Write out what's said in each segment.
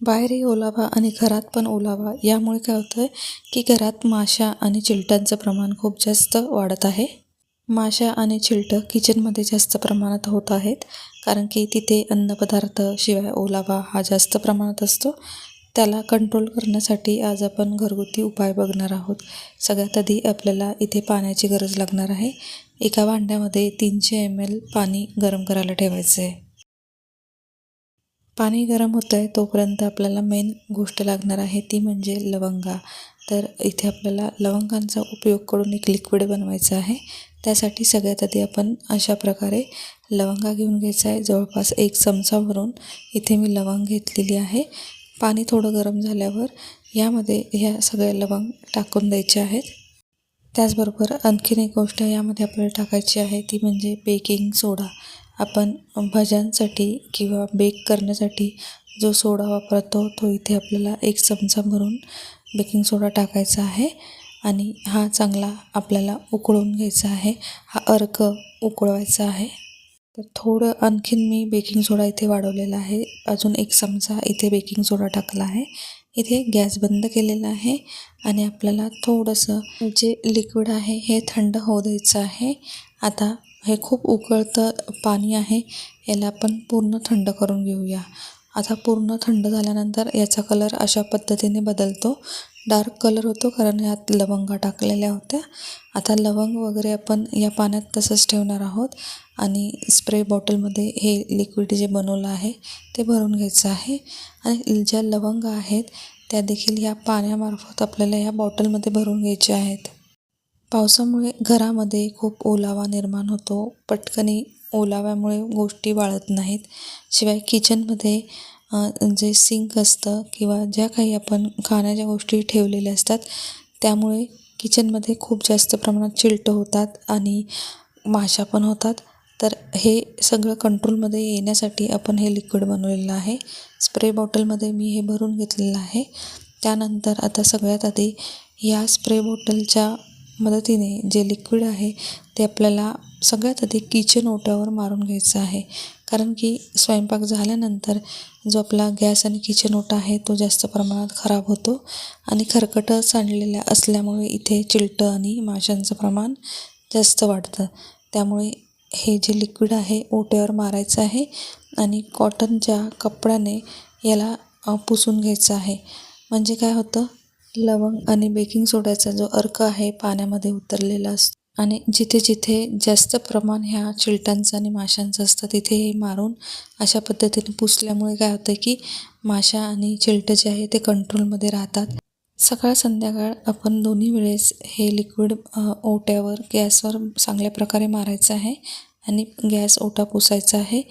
बाहेरही ओलावा आणि घरात पण ओलावा. यामुळे काय होतं आहे की घरात माशा आणि चिलटांचं प्रमाण खूप जास्त वाढत आहे. माशा आणि चिलटं किचनमध्ये जास्त प्रमाणात होत आहेत. कारण की तिथे अन्नपदार्थ शिवाय ओलावा हा जास्त प्रमाणात असतो. त्याला कंट्रोल करण्यासाठी आज आपण घरगुती उपाय बघणार आहोत. सगळ्यात आधी आपल्याला इथे पाण्याची गरज लागणार आहे. एका भांड्यामध्ये तीनशे एम एल पाणी गरम करायला ठेवायचं आहे पाणी गरम होतं आहे तोपर्यंत आपल्याला मेन गोष्ट लागणार आहे ती म्हणजे लवंगा. तर इथे आपल्याला लवंगांचा उपयोग करून एक लिक्विड बनवायचं आहे. त्यासाठी सगळ्यात आधी आपण अशा प्रकारे लवंगा घेऊन घ्यायचा आहे. जवळपास एक चमचा भरून इथे मी लवंग घेतलेली आहे. पाणी थोडं गरम झाल्यावर यामध्ये ह्या सगळ्या लवंग टाकून द्यायच्या आहेत. त्याचबरोबर आणखीन एक गोष्ट यामध्ये आपल्याला टाकायची आहे ती म्हणजे बेकिंग सोडा. आपण भज्यांसाठी किंवा बेक करण्यासाठी जो सोडा वापरतो तो इथे आपल्याला एक चमचा भरून बेकिंग सोडा टाकायचा आहे आणि हा चांगला आपल्याला उकळून घ्यायचा आहे. हा अर्क उकळवायचा आहे. तर थोडं आणखीन मी बेकिंग सोडा इथे वाढवलेला आहे. अजून एक चमचा इथे बेकिंग सोडा टाकला आहे. इथे गॅस बंद केलेला आहे आणि आपल्याला थोडंसं जे लिक्विड आहे हे थंड होऊ द्यायचं आहे. आता हे खूप उकळतं पाणी आहे याला आपण पूर्ण थंड करून घेऊया. आता पूर्ण थंड झाल्यानंतर याचा कलर अशा पद्धतीने बदलतो. डार्क कलर होतो कारण यात लवंगा टाकलेल्या होत्या. आता लवंग वगैरे आपण या पाण्यात तसंच ठेवणार आहोत आणि स्प्रे बॉटलमध्ये हे लिक्विड जे बनवलं आहे ते भरून घ्यायचं आहे. आणि ज्या लवंग आहेत त्या देखील या पाण्यामार्फत आपल्याला या बॉटलमध्ये भरून घ्यायच्या आहेत. पावसामुळे घरामध्ये खूप ओलावा निर्माण होतो. पटकन ओलाव्यामुळे गोष्टी वाळत नाहीत. शिवाय किचनमध्ये जे सिंक असतं किंवा ज्या काही आपण खाण्याच्या गोष्टी ठेवलेल्या असतात त्यामुळे किचनमध्ये खूप जास्त प्रमाणात चिलटं होतात आणि माशा पण होतात. तर हे सगळं कंट्रोलमध्ये येण्यासाठी आपण हे लिक्विड बनवलेलं आहे. स्प्रे बॉटलमध्ये मी हे भरून घेतलेलं आहे. त्यानंतर आता सगळ्यात आधी या स्प्रे बॉटलच्या मदतीने जे लिक्विड आहे ते आपल्याला सगळ्यात आधी किचन ओट्यावर मारून घ्यायचं आहे. कारण की स्वयंपाक झाल्यानंतर जो आपला गॅस आणि किचन ओटा आहे तो जास्त प्रमाणात खराब होतो. आणि खरकटं सांडलेल्या असल्यामुळे इथे चिलटं आणि माशांचं प्रमाण जास्त वाढतं. त्यामुळे हे जे लिक्विड आहे ओट्यावर मारायचं आहे आणि कॉटनच्या कपड्याने याला पुसून घ्यायचं आहे. म्हणजे काय होतं? लवंग आणि बेकिंग सोड्याचा जो अर्क आहे पाण्यामध्ये उतरलेला असतो. आणि जिथे जिथे जास्त प्रमाण ह्या चिलटांचं आणि माशांचं असतं तिथे हे मारून अशा पद्धतीने पुसल्यामुळे काय होतं की माशा आणि चिलटं जे आहे ते कंट्रोलमध्ये राहतात. सकाळ संध्याकाळ आपण दोन्ही वेळेस हे लिक्विड ओट्यावर गॅसवर चांगल्या प्रकारे मारायचं आहे आणि गॅस ओटा पुसायचा आहे.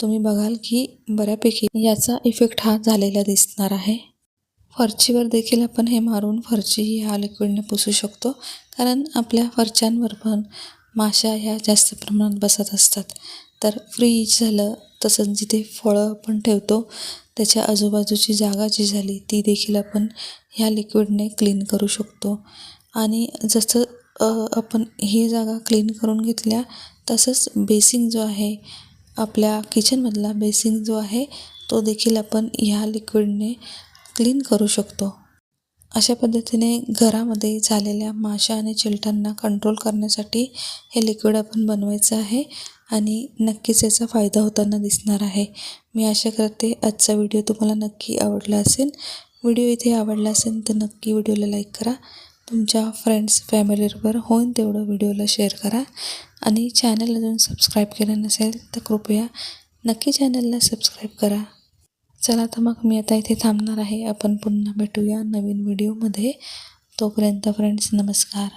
तुम्ही बघाल की बऱ्यापैकी याचा इफेक्ट हा झालेला दिसणार आहे. फरचीवर देखील आपण हे मारून फरची ह्या लिक्विडने पुसू शकतो. कारण आपल्या फरच्यांवर पण माशा ह्या जास्त प्रमाणात बसत असतात. तर फ्रीज झालं तसंच जिथे फळं आपण ठेवतो त्याच्या आजूबाजूची जागा जी झाली ती देखील आपण ह्या लिक्विडने क्लीन करू शकतो. आणि जसं आपण ही जागा क्लीन करून घेतल्या तसंच बेसिंग जो आहे आपल्या किचनमधला बेसिंग जो आहे तो देखील आपण ह्या लिक्विडने क्लीन करू शकतो. अशा पद्धतीने घरामध्ये झालेल्या माशा आणि चिलटांना कंट्रोल करण्यासाठी हे लिक्विड आपण बनवायचं आहे आणि नक्कीच याचा फायदा होताना दिसणार आहे. मी आशा करते आजचा व्हिडिओ तुम्हाला नक्की आवडला असेल. व्हिडिओ इथे आवडला असेल तर नक्की व्हिडिओला लाईक करा. तुमच्या फ्रेंड्स फॅमिलीबरोबर होईन तेवढं व्हिडिओला शेअर करा. आणि चॅनल अजून सबस्क्राईब केलं नसेल तर कृपया नक्की चॅनलला सबस्क्राईब करा. चला तर मग मी आता इथे थांबणार आहे. आपण पुन्हा भेटूया नवीन व्हिडिओमध्ये. तोपर्यंत फ्रेंड्स नमस्कार.